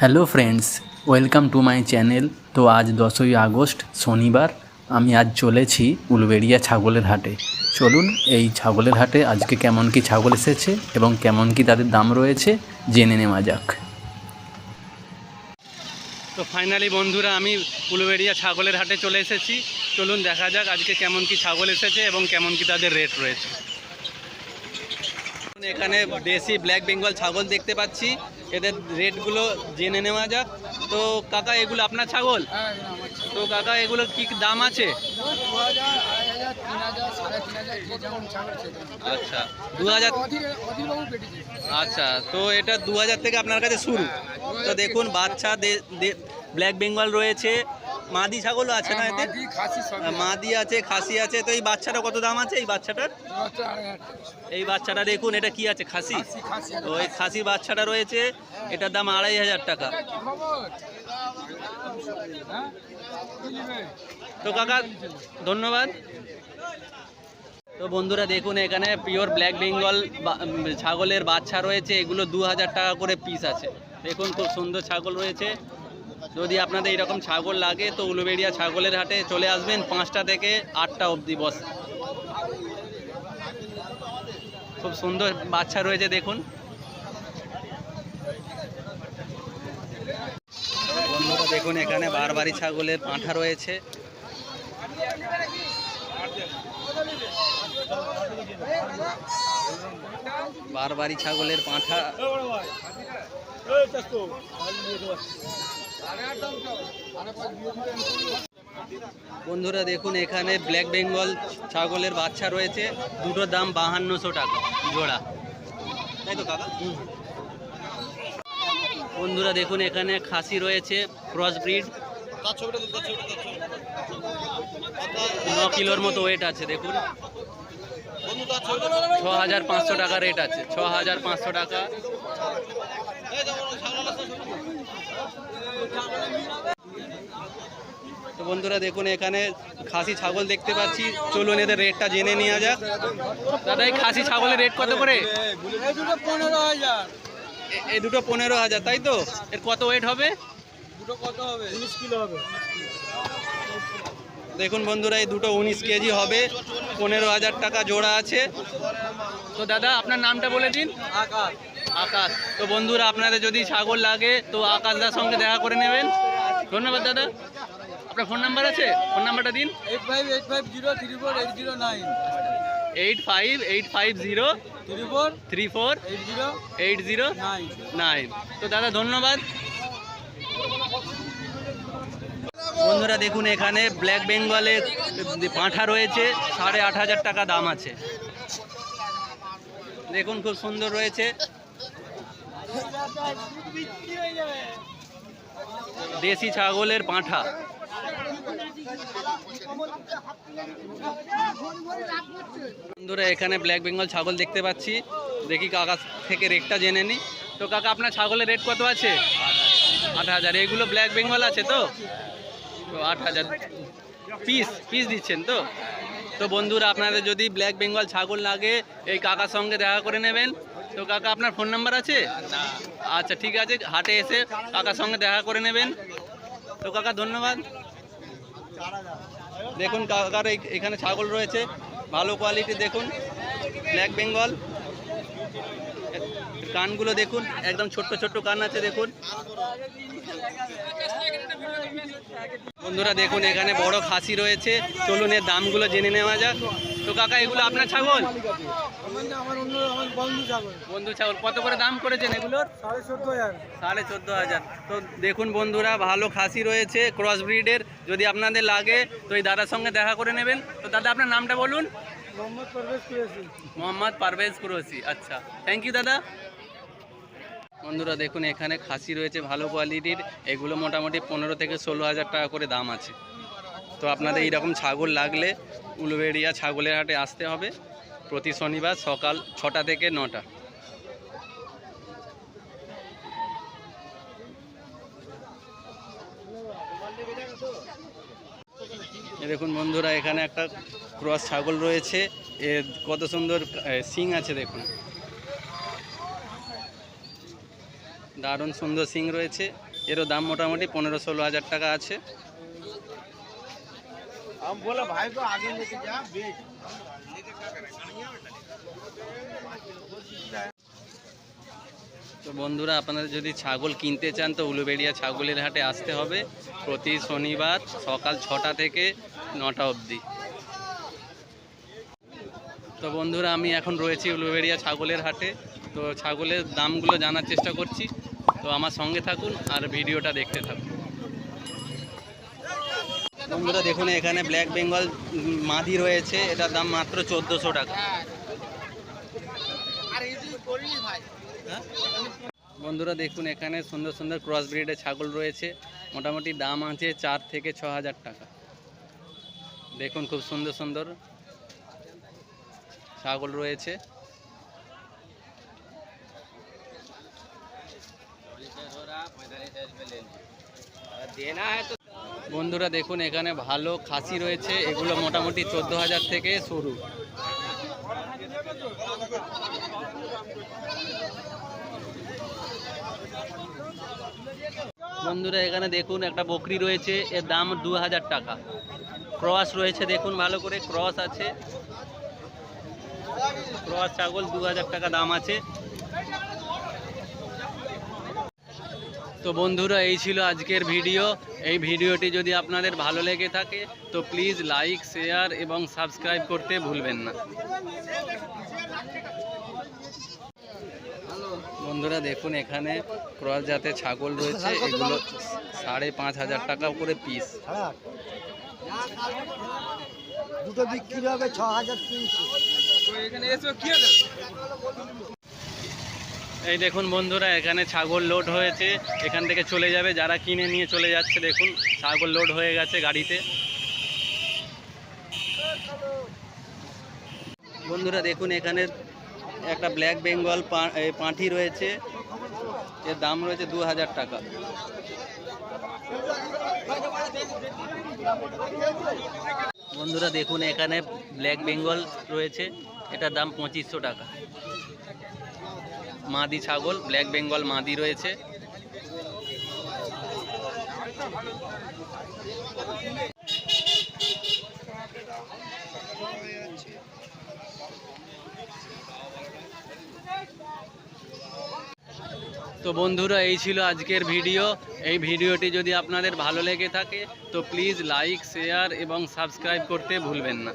Hello friends welcome to my channel তো আজ দশই আগস্ট, শনিবার, আমি আজ চলেছি উলবেড়িয়া ছাগলের হাটে। চলুন এই ছাগলের হাটে আজকে কেমন কি ছাগল এসেছে এবং কেমন কি তাদের দাম রয়েছে, জেনে নেওয়া যাক। তো ফাইনালি বন্ধুরা, আমি উলুবেড়িয়া ছাগলের হাটে চলে এসেছি। চলুন দেখা যাক আজকে কেমন কি ছাগল এসেছে এবং কেমন কি তাদের রেট রয়েছে। এখানে দেশি ব্ল্যাক বেঙ্গল ছাগল দেখতে পাচ্ছি। এদের রেটগুলো জেনে নেওয়া যাক। তো কাকা, এগুলো আপনার ছাগল? তো কাকা, এগুলো কি দাম আছে? আচ্ছা দু হাজার আচ্ছা তো এটা দু হাজার থেকে আপনার কাছে শুরু। তো দেখুন, বাচ্চা ব্ল্যাক বেঙ্গল রয়েছে। মাদি ছাগলও আছে না এতে? মাদি আছে। খাসি আছে তো এই বাচ্চাটা কত দাম আছে এই বাচ্চাটার? এই বাচ্চাটা দেখুন এটা কি আছে খাসি? তো এই খাসি। বাচ্চাটা রয়েছে এটার দাম আড়াই হাজার টাকা। তো কাকা ধন্যবাদ। তো বন্ধুরা দেখুন এখানে পিওর ব্ল্যাক বেঙ্গল ছাগলের বাচ্চা রয়েছে এগুলো দু হাজার টাকা করে পিস আছে। দেখুন খুব সুন্দর ছাগল রয়েছে। যদি আপনাদের এরকম ছাগল লাগে, তো উলুবেড়িয়া ছাগলের হাটে চলে আসবেন পাঁচটা থেকে আটটা অবধি বস। খুব সুন্দর বাচ্চা রয়েছে, দেখুন। বন্ধুরা, দেখুন, এখানে বারবারি ছাগলের পাঁঠা রয়েছে। বারবারি ছাগলের পাঁঠা। বন্ধুরা দেখুন, এখানে ব্ল্যাক বেঙ্গল ছাগলের বাচ্চা রয়েছে। দুটোর দাম বাহান্নশো টাকা জোড়া। তাই তো, কাকা? বন্ধুরা দেখুন, এখানে খাসি রয়েছে ক্রস ব্রিড ন কিলোর মতো ওয়েট আছে, দেখুন। ছ হাজার পাঁচশো টাকা রেট আছে, ছ হাজার পাঁচশো টাকা। বন্ধুরা দেখুন এখানে খাসি ছাগল দেখতে পাচ্ছি। চলুন এদের রেটটা জেনে নেওয়া যাক। দাদা এই খাসি ছাগলের রেট কত করে? পনেরো হাজার। এই দুটো পনেরো হাজার তাই তো? এর কত ওয়েট হবে? দুটো কত হবে? উনিশ কিলো হবে। দেখুন বন্ধুরা এই দুটো উনিশ কেজি হবে। পনেরো হাজার টাকা জোড়া আছে। তো দাদা আপনার নামটা বলে দিন। আকাশ। আকাশ। তো বন্ধুরা আপনাদের যদি ছাগল লাগে তো আকাশদার সঙ্গে দেখা করে নেবেন। ধন্যবাদ দাদা। আপনার ফোন নাম্বার আছে? ফোন নাম্বারটা দিন। Eight five eight five zero three four eight zero nine eight five eight five zero three four three four eight zero eight zero nine nine তো দাদা ধন্যবাদ। বন্ধুরা দেখুন এখানে ব্ল্যাক বেঙ্গলের পাঁঠা রয়েছে। সাড়ে আট হাজার টাকা দাম আছে। দেখুন খুব সুন্দর রয়েছে। দেশি ছাগলের পাঁঠা। বন্ধুরা, এখানে ব্ল্যাক বেঙ্গল ছাগল দেখতে পাচ্ছি। দেখি কাকা থেকে রেটটা জেনে নিই তো কাকা, আপনার ছাগলের রেট কত আছে? আট হাজার। এগুলো ব্ল্যাক বেঙ্গল আছে তো? তো আট হাজার। পিস পিস দিচ্ছেন তো? তো বন্ধুরা, আপনাদের যদি ব্ল্যাক বেঙ্গল ছাগল লাগে, এই কাকার সঙ্গে দেখা করে নেবেন। তো কাকা, আপনার ফোন নাম্বার আছে? আচ্ছা ঠিক আছে। হাটে এসে কাকার সঙ্গে দেখা করে নেবেন। তো কাকা, ধন্যবাদ। দেখুন কাকার এখানে ছাগল রয়েছে। ভালো কোয়ালিটি দেখুন। ব্ল্যাক বেঙ্গল কানগুলো দেখুন, একদম ছোট্ট ছোট্ট কান আছে, দেখুন। বন্ধুরা দেখুন, এখানে বড় খাসি রয়েছে। চলুন, এর দামগুলো জেনে নেওয়া যাক। তো কাকা এগুলো আপনার ছাগল? আমার অন্য আমার বন্ধু ছাগল। কত করে দাম করেছেন এগুলোর? সাড়ে চোদ্দ হাজার। তো দেখুন বন্ধুরা ভালো খাসি রয়েছে ক্রস ব্রিডের। যদি আপনাদের লাগে তো এই দাদার সঙ্গে দেখা করে নেবেন। তো দাদা আপনার নামটা বলুন। মোহাম্মদ পারভেজ কুরেশি। মোহাম্মদ পারভেজ কুরসি আচ্ছা। থ্যাংক ইউ দাদা। বন্ধুরা দেখুন এখানে খাসি রয়েছে ভালো কোয়ালিটির এগুলো মোটামুটি পনেরো থেকে ষোলো হাজার টাকা করে দাম আছে। তো আপনাদের এইরকম ছাগল লাগলে উলুবেড়িয়া ছাগলের হাটে আসতে হবে প্রতি শনিবার সকাল ছটা থেকে নটা। দেখুন বন্ধুরা, এখানে একটা ক্রস ছাগল রয়েছে। এর কত সুন্দর সিং আছে দেখুন। দারুণ সুন্দর সিং রয়েছে। এরও দাম মোটামুটি পনেরো ষোলো হাজার টাকা আছে। हम बोला भाई को आगे लेके जा बेच তো বন্ধুরা আপনারা যদি ছাগল কিনতে চান তো উলুবেড়িয়া ছাগলের হাটে আসতে হবে প্রতি শনিবার সকাল ছটা থেকে নটা অবধি তো বন্ধুরা আমি এখন রয়েছি উলুবেড়িয়া ছাগলের হাটে তো ছাগলের দামগুলো জানার চেষ্টা করছি তো আমার সঙ্গে থাকুন আর ভিডিওটা দেখতে থাকুন বন্ধুরা, দেখুন, এখানে ব্ল্যাক বেঙ্গল মাদি রয়েছে। এটার দাম মাত্র চোদ্দোশো টাকা। বন্ধুরা, দেখুন, এখানে সুন্দর সুন্দর ক্রস ব্রিডের ছাগল রয়েছে। মোটামুটি দাম আছে চার থেকে ছ হাজার টাকা। দেখুন, খুব সুন্দর সুন্দর ছাগল রয়েছে। বন্ধুরা দেখুন, এখানে ভালো খাসি রয়েছে। এগুলো মোটামুটি চোদ্দ হাজার থেকে শুরু। বন্ধুরা, এখানে দেখুন, একটা বকরি রয়েছে। এর দাম দু হাজার টাকা। ক্রস রয়েছে, দেখুন, ভালো করে ক্রস আছে। ক্রস ছাগল দু হাজার টাকা দাম আছে। তো বন্ধুরা এই ছিল আজকের ভিডিও। এই ভিডিওটি যদি আপনাদের ভালো লেগে থাকে তো প্লিজ লাইক শেয়ার এবং সাবস্ক্রাইব করতে ভুলবেন না। বন্ধুরা দেখুন এখানে ক্রস জাতের ছাগল রয়েছে। এগুলো সাড়ে পাঁচ হাজার টাকা করে পিস দুটো বিক্রি হবে ছ হাজার তিনশো। এই দেখুন বন্ধুরা, এখানে ছাগল লোড হয়েছে। এখান থেকে চলে যাবে, যারা কিনে নিয়ে চলে যাচ্ছে, দেখুন, ছাগল লোড হয়ে গেছে গাড়িতে। বন্ধুরা, দেখুন, এখানে একটা ব্ল্যাক বেঙ্গল পাঁঠি রয়েছে। এর দাম রয়েছে দু হাজার টাকা। বন্ধুরা, দেখুন, এখানে ব্ল্যাক বেঙ্গল রয়েছে। এটার দাম পঁচিশশো টাকা। মাদি ছাগল ব্ল্যাক বেঙ্গল মাদি রয়েছে। তো বন্ধুরা, এই ছিল আজকের ভিডিও। এই ভিডিওটি যদি আপনাদের ভালো লেগে থাকে, তো প্লিজ লাইক, শেয়ার এবং সাবস্ক্রাইব করতে ভুলবেন না।